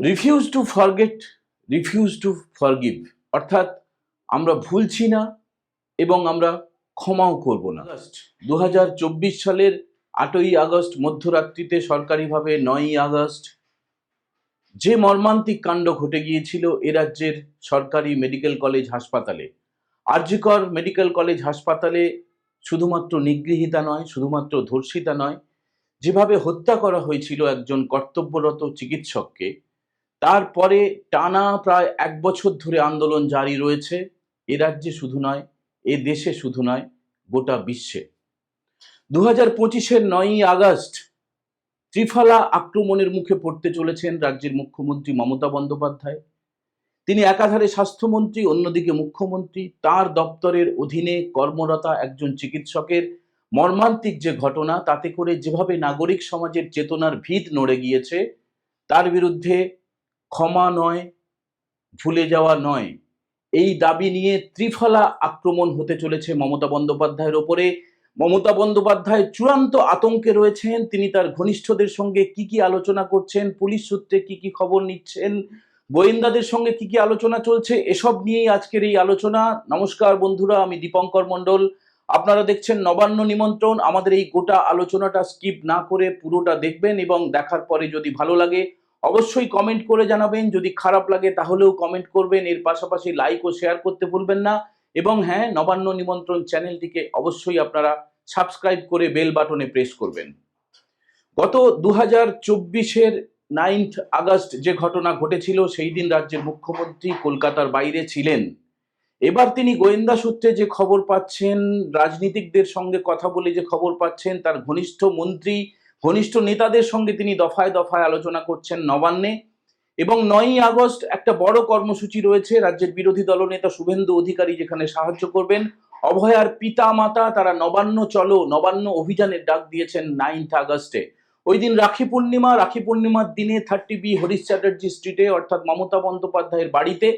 Refuse to forget refuse to forgive অর্থাৎ আমরা ভুলছি না এবং আমরা ক্ষমাও করব না। দু হাজার চব্বিশ সালের আটই আগস্ট মধ্যরাত্রিতে সরকারিভাবে নয়ই আগস্ট যে মর্মান্তিক কাণ্ড ঘটে গিয়েছিল এ রাজ্যের সরকারি মেডিকেল কলেজ হাসপাতালে। আরজিকর মেডিকেল কলেজ হাসপাতালে শুধুমাত্র নিগৃহীতা নয় শুধুমাত্র ধর্ষিতা নয় যেভাবে হত্যা করা হয়েছিল একজন কর্তব্যরত চিকিৎসককে তারপরে টানা প্রায় এক বছর ধরে আন্দোলন জারি রয়েছে। এ রাজ্যে শুধু নয়, এ দেশে শুধু নয়, গোটা বিশ্বে। দু হাজার পঁচিশের নয়ই আগস্ট ত্রিফলা আক্রমণের মুখে পড়তে চলেছেন রাজ্যের মুখ্যমন্ত্রী মমতা বন্দ্যোপাধ্যায়। তিনি একাধারে স্বাস্থ্যমন্ত্রী, অন্যদিকে মুখ্যমন্ত্রী। তার দপ্তরের অধীনে কর্মরতা একজন চিকিৎসকের। মর্মান্তিক যে ঘটনা, তাতে করে যেভাবে নাগরিক সমাজের চেতনার ভিত নড়ে গিয়েছে, তার বিরুদ্ধে ক্ষমা নয়, ভুলে যাওয়া নয়। এই দাবি নিয়ে ত্রিফলা আক্রমণ হতে চলেছে মমতা বন্দ্যোপাধ্যায়ের ওপরে। মমতা বন্দ্যোপাধ্যায় চূড়ান্ত আতঙ্কে রয়েছেন। তিনি তার ঘনিষ্ঠদের সঙ্গে কি কি আলোচনা করছেন, পুলিশ সূত্রে কি কি খবর নিচ্ছেন, গোয়েন্দাদের সঙ্গে কি কি আলোচনা চলছে, এসব নিয়েই আজকের এই আলোচনা। নমস্কার বন্ধুরা, আমি দীপঙ্কর মণ্ডল। আপনারা দেখছেন নবান্ন নিমন্ত্রণ। আমাদের এই গোটা আলোচনাটা স্কিপ না করে পুরোটা দেখবেন এবং দেখার পরে যদি ভালো লাগে অবশ্যই কমেন্ট করে জানাবেন। যদি খারাপ লাগে তাহলেও কমেন্ট করবেন। এর পাশাপাশি লাইক ও শেয়ার করতে ভুলবেন না। এবং হ্যাঁ নবান্ন নিমন্ত্রণ চ্যানেলটিকে অবশ্যই আপনারা সাবস্ক্রাইব করে বেল বাটনে প্রেস করবেন। গত দু হাজার চব্বিশের নাইন্থ আগস্ট যে ঘটনা ঘটেছিল, সেই দিন রাজ্যের মুখ্যমন্ত্রী কলকাতার বাইরে ছিলেন। এবার তিনি গোয়েন্দা সূত্রে যে খবর পাচ্ছেন, রাজনীতিকদের সঙ্গে কথা বলে যে খবর পাচ্ছেন, তার ঘনিষ্ঠ মন্ত্রী ঘনিষ্ঠ নেতাদের সঙ্গে তিনি দফায় দফায় আলোচনা করছেন নবান্নে। এবং নয়ই আগস্ট একটা বড় কর্মসূচি রয়েছে। রাজ্যের বিরোধী দলনেতা শুভেন্দু অধিকারী যেখানে সাহায্য করবেন। অভয়ার পিতা মাতা তারা নবান্ন চলো, নবান্ন অভিযানের ডাক দিয়েছেন নাইন্থ আগস্টে। ওই দিন রাখি পূর্ণিমা, রাখি পূর্ণিমার দিনে থার্টি বি হরিশ চ্যাটার্জি স্ট্রিটে, অর্থাৎ মমতা বন্দ্যোপাধ্যায়ের বাড়িতে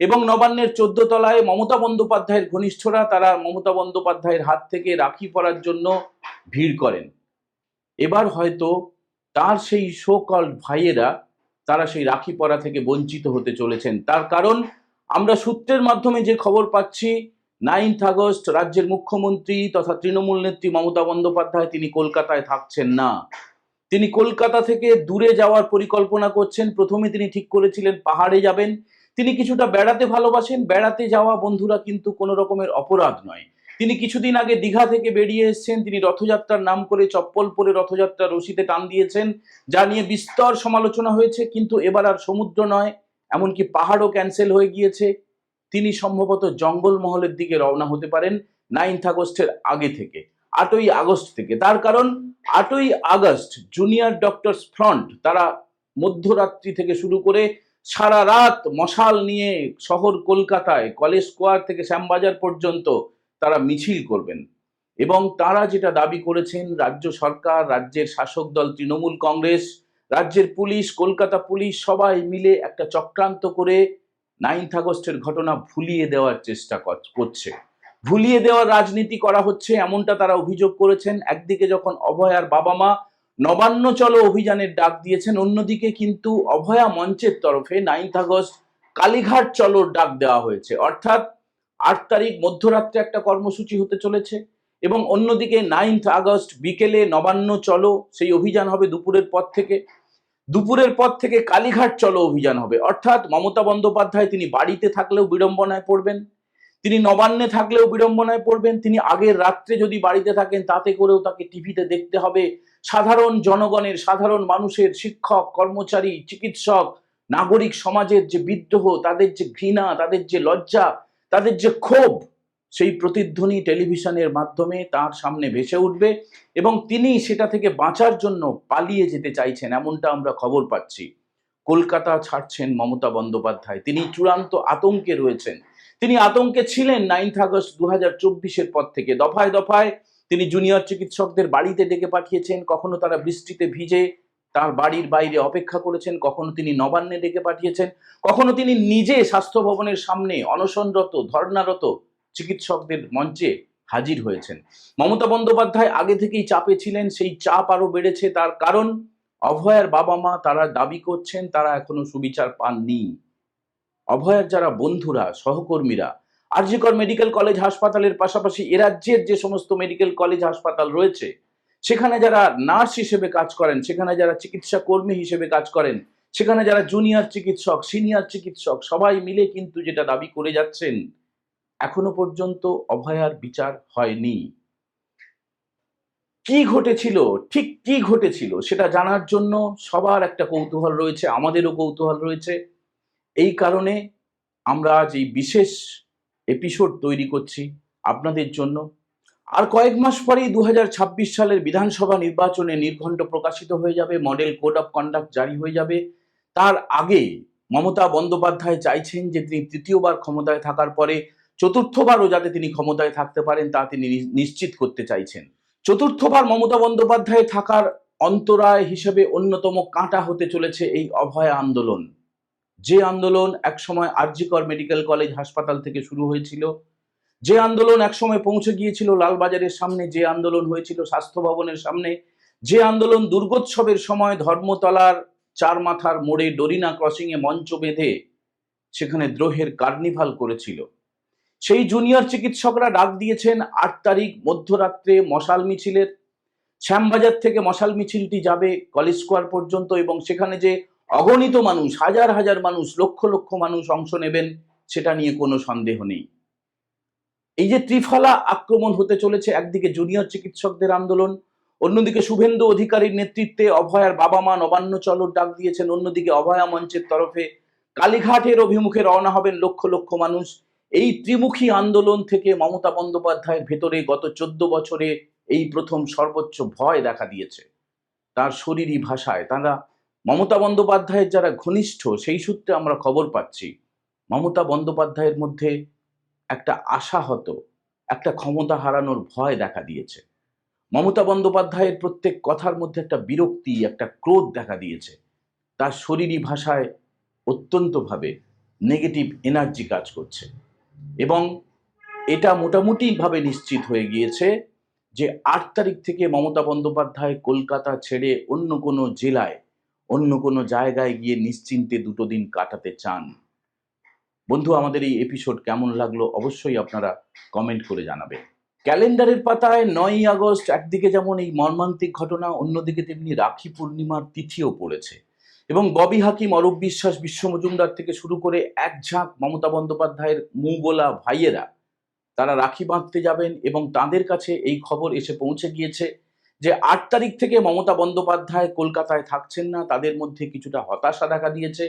এবং নবান্নের চোদ্দ তলায় মমতা বন্দ্যোপাধ্যায়ের ঘনিষ্ঠরা তারা মমতা বন্দ্যোপাধ্যায়ের হাত থেকে রাখি পরার জন্য ভিড় করেন। এবার হয়তো তার সেই শো ভাইয়েরা, তারা সেই রাখি পরা থেকে বঞ্চিত হতে চলেছেন। তার কারণ, আমরা সূত্রের মাধ্যমে যে খবর পাচ্ছি নাইন্থ আগস্ট রাজ্যের মুখ্যমন্ত্রী তথা তৃণমূল নেত্রী মমতা বন্দ্যোপাধ্যায় তিনি কলকাতায় থাকছেন না। তিনি কলকাতা থেকে দূরে যাওয়ার পরিকল্পনা করছেন। প্রথমে তিনি ঠিক করেছিলেন, পাহাড়ে যাবেন। তিনি কিছুটা বেড়াতে ভালোবাসেন। বেড়াতে যাওয়া বন্ধুরা কিন্তু কোনো রকমের অপরাধ নয়। তিনি কিছুদিন আগে দীঘা থেকে বেরিয়ে এসেছেন। তিনি রথযাত্রার নাম করে চপ্পল পরে রথযাত্রা রশিতে টান দিয়েছেন, যা নিয়ে বিস্তর সমালোচনা হয়েছে, কিন্তু এবার আর সমুদ্র নয়, এমনকি পাহাড়ও ক্যান্সেল হয়ে গিয়েছে। তিনি সম্ভবত জঙ্গলমহলের দিকে রওনা হতে পারেন নাইন্থ আগস্টের আগে থেকে, আটই আগস্ট থেকে। তার কারণ, আটই আগস্ট জুনিয়র ডক্টরস ফ্রন্ট তারা মধ্যরাত্রি থেকে শুরু করে সারা রাত মশাল নিয়ে শহর কলকাতায়, কলেজ স্কোয়ার থেকে শ্যামবাজার পর্যন্ত তারা মিছিল করবেন। এবং তারা যেটা দাবি করেছেন, রাজ্য সরকার, রাজ্যের শাসক দল, তৃণমূল কংগ্রেস, রাজ্যের পুলিশ, কলকাতা পুলিশ, সবাই মিলে একটা চক্রান্ত করে নাইন্থ আগস্টের ঘটনা ভুলিয়ে দেওয়ার চেষ্টা করছে। ভুলিয়ে দেওয়ার রাজনীতি করা হচ্ছে, এমনটা তারা অভিযোগ করেছেন। একদিকে যখন অভয়ার বাবা মা নবান্ন চলো অভিযানের ডাক দিয়েছেন, অন্যদিকে কিন্তু অভয়া মঞ্চের তরফে নাইন্থ আগস্ট কালীঘাট চলোর ডাক দেওয়া হয়েছে। অর্থাৎ আট তারিখ মধ্যরাত্রে একটা কর্মসূচি হতে চলেছে এবং অন্যদিকে নাইন্থ আগস্ট বিকেলে নবান্ন চলো, সেই অভিযান হবে দুপুরের পর থেকে। দুপুরের পর থেকে কালীঘাট চলো অভিযান হবে। অর্থাৎ মমতা বন্দ্যোপাধ্যায় তিনি বাড়িতে থাকলেও বিড়ম্বনায় পড়বেন, তিনি নবান্নে থাকলেও বিড়ম্বনায় পড়বেন, তিনি আগের রাত্রে যদি বাড়িতে থাকেন তাতে করেও তাকে টিভিতে দেখতে হবে। সাধারণ জনগণের, সাধারণ মানুষের, শিক্ষক, কর্মচারী, চিকিৎসক, নাগরিক সমাজের যে বিদ্রোহ, তাদের যে ঘৃণা, তাদের যে লজ্জা তাদের যে ক্ষোভ, সেই প্রতিধ্বনি টেলিভিশনের মাধ্যমে তার সামনে ভেসে উঠবে এবং তিনি সেটা থেকে বাঁচার জন্য পালিয়ে যেতে চাইছেন, এমনটা আমরা খবর পাচ্ছি। কলকাতা ছাড়ছেন মমতা বন্দ্যোপাধ্যায়। তিনি চূড়ান্ত আতঙ্কে রয়েছেন। তিনি আতঙ্কে ছিলেন নাইন্থ আগস্ট দু হাজার চব্বিশের পর থেকে। দফায় দফায় তিনি জুনিয়র চিকিৎসকদের বাড়িতে ডেকে পাঠিয়েছেন। কখনো তারা বৃষ্টিতে ভিজে তার বাড়ির বাইরে অপেক্ষা করেছেন, কখনো তিনি নবান্নে ডেকে পাঠিয়েছেন, কখনো তিনি নিজে স্বাস্থ্য ভবনের সামনে অনশনরত, ধর্নারত চিকিৎসকদের মঞ্চে হাজির হয়েছেন। মমতা বন্দ্যোপাধ্যায় আগে থেকেই চাপে ছিলেন, সেই চাপ আরও বেড়েছে তার কারণ অভয়ার বাবা মা তারা দাবি করছেন, তারা এখনও সুবিচার পাননি। অভয়ার যারা বন্ধুরা, সহকর্মীরা, আরজিকর মেডিকেল কলেজ হাসপাতালের পাশাপাশি এ রাজ্যের যে সমস্ত মেডিকেল কলেজ হাসপাতাল রয়েছে সেখানে যারা নার্স হিসেবে কাজ করেন, সেখানে যারা চিকিৎসা কর্মী হিসেবে কাজ করেন, সেখানে যারা জুনিয়র চিকিৎসক, সিনিয়র চিকিৎসক, সবাই মিলে কিন্তু যেটা দাবি করে যাচ্ছেন, এখনও পর্যন্ত অভয়ার বিচার হয়নি। কি ঘটেছিল? ঠিক কি ঘটেছিল? সেটা জানার জন্য সবার একটা কৌতূহল রয়েছে, আমাদেরও কৌতূহল রয়েছে। এই কারণে আমরা আজ এই বিশেষ এপিসোড তৈরি করছি। আপনাদের জন্য আর কয়েক মাস পরেই দু হাজার ছাব্বিশ সালের বিধানসভা নির্বাচনে নির্ঘণ্ট প্রকাশিত হয়ে যাবে, মডেল কোড অফ কন্ডাক্ট জারি হয়ে যাবে। তার আগে মমতা বন্দ্যোপাধ্যায় চাইছেন যে তিনি তৃতীয়বার ক্ষমতায় থাকার পরে চতুর্থবারও যাতে তিনি ক্ষমতায় থাকতে পারেন তা তিনি নিশ্চিত করতে চাইছেন। চতুর্থবার মমতা বন্দ্যোপাধ্যায় থাকার অন্তরায় হিসেবে অন্যতম কাঁটা হতে চলেছে এই অভয় আন্দোলন। যে আন্দোলন একসময় আরজিকর মেডিকেল কলেজ হাসপাতাল থেকে শুরু হয়েছিল যে আন্দোলন একসময় পৌঁছে গিয়েছিল লালবাজারের সামনে, যে আন্দোলন হয়েছিল স্বাস্থ্য ভবনের সামনে, যে আন্দোলন দুর্গোৎসবের সময় ধর্মতলার চার মাথার মোড়ে ডরিনা ক্রসিংয়ে মঞ্চ বেঁধে সেখানে দ্রোহের কার্নিভাল করেছিল। সেই জুনিয়র চিকিৎসকরা ডাক দিয়েছেন, আট তারিখ মধ্যরাত্রে মশাল মিছিলের, শ্যামবাজার থেকে মশাল মিছিলটি যাবে কলেজ স্কোয়ার পর্যন্ত এবং সেখানে যে অগণিত মানুষ, হাজার হাজার মানুষ, লক্ষ লক্ষ মানুষ অংশ নেবেন, সেটা নিয়ে কোনো সন্দেহ নেই। এই যে ত্রিফলা আক্রমণ হতে চলেছে, একদিকে জুনিয়র চিকিৎসকদের আন্দোলন, অন্যদিকে শুভেন্দু অধিকারীর নেতৃত্বে অভয়ার বাবা মা নবান্ন চলর ডাক দিয়েছেন, অন্যদিকে অভয়া মঞ্চের তরফে কালীঘাটের অভিমুখে রওনা হবেন লক্ষ লক্ষ মানুষ। এই ত্রিমুখী আন্দোলন থেকে মমতা বন্দ্যোপাধ্যায়ের ভেতরে গত চোদ্দ বছরে এই প্রথম সর্বোচ্চ ভয় দেখা দিয়েছে। তার শরীরী ভাষায়, তারা মমতা বন্দ্যোপাধ্যায়ের যারা ঘনিষ্ঠ, সেই সূত্রে আমরা খবর পাচ্ছি। মমতা বন্দ্যোপাধ্যায়ের মধ্যে একটা আশাহত, একটা ক্ষমতা হারানোর ভয় দেখা দিয়েছে। মমতা বন্দ্যোপাধ্যায়ের প্রত্যেক কথার মধ্যে একটা বিরক্তি, একটা ক্রোধ দেখা দিয়েছে। তার শরীরী ভাষায় অত্যন্তভাবে নেগেটিভ এনার্জি কাজ করছে। এবং এটা মোটামুটিভাবে নিশ্চিত হয়ে গিয়েছে যে আট তারিখ থেকে মমতা বন্দ্যোপাধ্যায় কলকাতা ছেড়ে অন্য কোনো জেলায়, অন্য কোনো জায়গায় গিয়ে নিশ্চিন্তে দুটো দিন কাটাতে চান। বন্ধু, আমাদের এই এপিসোড কেমন লাগল অবশ্যই আপনারা কমেন্ট করে জানাবেন ক্যালেন্ডারের পাতায় নয়ই আগস্ট, একদিকে যেমন এই মর্মান্তিক ঘটনা, অন্যদিকে তেমনি রাখি পূর্ণিমার তিথিও পড়েছে। এবং ববি হাকিম, অরূপ বিশ্বাস, বিশ্ব মজুমদার থেকে শুরু করে এক ঝাঁক মমতা বন্দ্যোপাধ্যায়ের মুগোলা ভাইয়েরা, তারা রাখি বাঁধতে যাবেন এবং তাদের কাছে এই খবর এসে পৌঁছে গিয়েছে যে আট তারিখ থেকে মমতা বন্দ্যোপাধ্যায় কলকাতায় থাকছেন না, তাদের মধ্যে কিছুটা হতাশা দেখা দিয়েছে।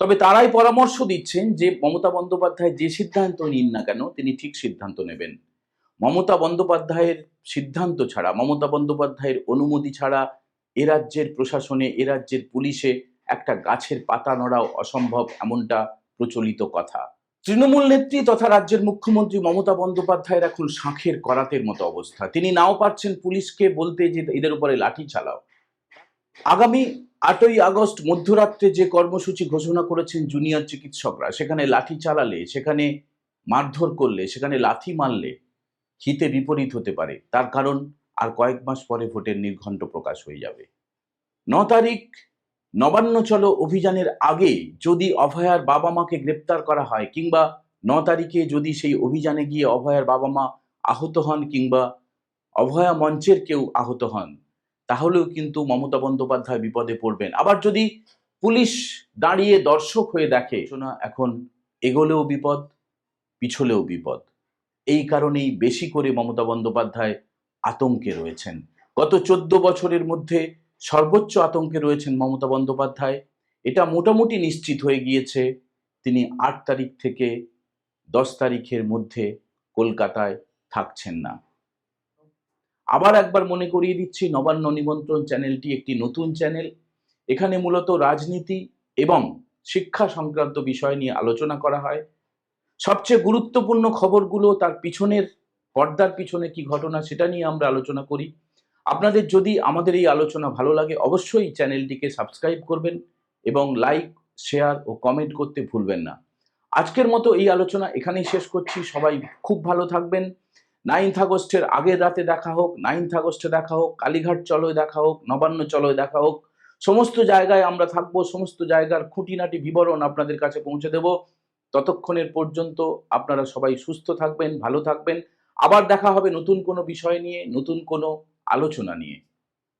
তবে তারাই পরামর্শ দিচ্ছেন যে মমতা বন্দ্যোপাধ্যায় যে সিদ্ধান্ত নিন না কেন, তিনি ঠিক সিদ্ধান্ত নেবেন। মমতা বন্দ্যোপাধ্যায়ের সিদ্ধান্ত ছাড়া, মমতা বন্দ্যোপাধ্যায়ের অনুমতি ছাড়া এ রাজ্যের প্রশাসনে, এ রাজ্যের পুলিশে একটা গাছের পাতা নড়াও অসম্ভব এমনটা প্রচলিত কথা। তৃণমূল নেত্রী তথা রাজ্যের মুখ্যমন্ত্রী মমতা বন্দ্যোপাধ্যায়ের এখন শাঁখের করাতের মতো অবস্থা। তিনি নাও পারছেন পুলিশকে বলতে যে এদের উপরে লাঠি চালাও। আগামী আটই আগস্ট মধ্যরাত্রে যে কর্মসূচি ঘোষণা করেছেন জুনিয়র চিকিৎসকরা, সেখানে লাঠি চালালে, সেখানে মারধর করলে, সেখানে লাথি মারলে হিতে বিপরীত হতে পারে। তার কারণ আর কয়েক মাস পরে ভোটের নির্ঘণ্ট প্রকাশ হয়ে যাবে। ন তারিখ, নবান্ন চলো অভিযানের আগে যদি অভয়ার বাবা মাকে গ্রেপ্তার করা হয় কিংবা ন তারিখে যদি সেই অভিযানে গিয়ে অভয়ার বাবা মা আহত হন কিংবা অভয়া মঞ্চের কেউ আহত হন তাহলেও কিন্তু মমতা বন্দ্যোপাধ্যায় বিপদে পড়বেন। আবার যদি পুলিশ দাঁড়িয়ে দর্শক হয়ে দেখে, শোনা, এখন এগোলেও বিপদ, পিছলেও বিপদ। এই কারণেই বেশি করে মমতা বন্দ্যোপাধ্যায় আতঙ্কে রয়েছেন। গত চোদ্দ বছরের মধ্যে সর্বোচ্চ আতঙ্কে রয়েছেন মমতা বন্দ্যোপাধ্যায়। এটা মোটামুটি নিশ্চিত হয়ে গিয়েছে। তিনি আট তারিখ থেকে দশ তারিখের মধ্যে কলকাতায় থাকছেন না। আবার একবার মনে করিয়ে দিচ্ছি নবান্ন নিমন্ত্রণ চ্যানেলটি একটি নতুন চ্যানেল। এখানে মূলত রাজনীতি এবং শিক্ষা সংক্রান্ত বিষয় নিয়ে আলোচনা করা হয়। সবচেয়ে গুরুত্বপূর্ণ খবরগুলো তার পিছনের, পর্দার পিছনে কি ঘটনা সেটা নিয়ে আমরা আলোচনা করি। আপনাদের যদি আমাদের এই আলোচনা ভালো লাগে, অবশ্যই চ্যানেলটিকে সাবস্ক্রাইব করবেন এবং লাইক, শেয়ার ও কমেন্ট করতে ভুলবেন না। আজকের মতো এই আলোচনা এখানেই শেষ করছি। সবাই খুব ভালো থাকবেন। নাইন্থ আগস্টের আগের রাতে দেখা হোক, নাইন্থ আগস্টে দেখা হোক, কালীঘাট চলোয় দেখা হোক, নবান্ন চলোয় দেখা হোক, সমস্ত জায়গায় আমরা থাকব, সমস্ত জায়গার খুঁটিনাটি বিবরণ আপনাদের কাছে পৌঁছে দেব। ততক্ষণের পর্যন্ত আপনারা সবাই সুস্থ থাকবেন, ভালো থাকবেন। আবার দেখা হবে নতুন কোনো বিষয় নিয়ে, নতুন কোনো আলোচনা নিয়ে।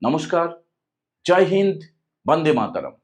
নমস্কার, জয় হিন্দ, বন্দে মাতারাম।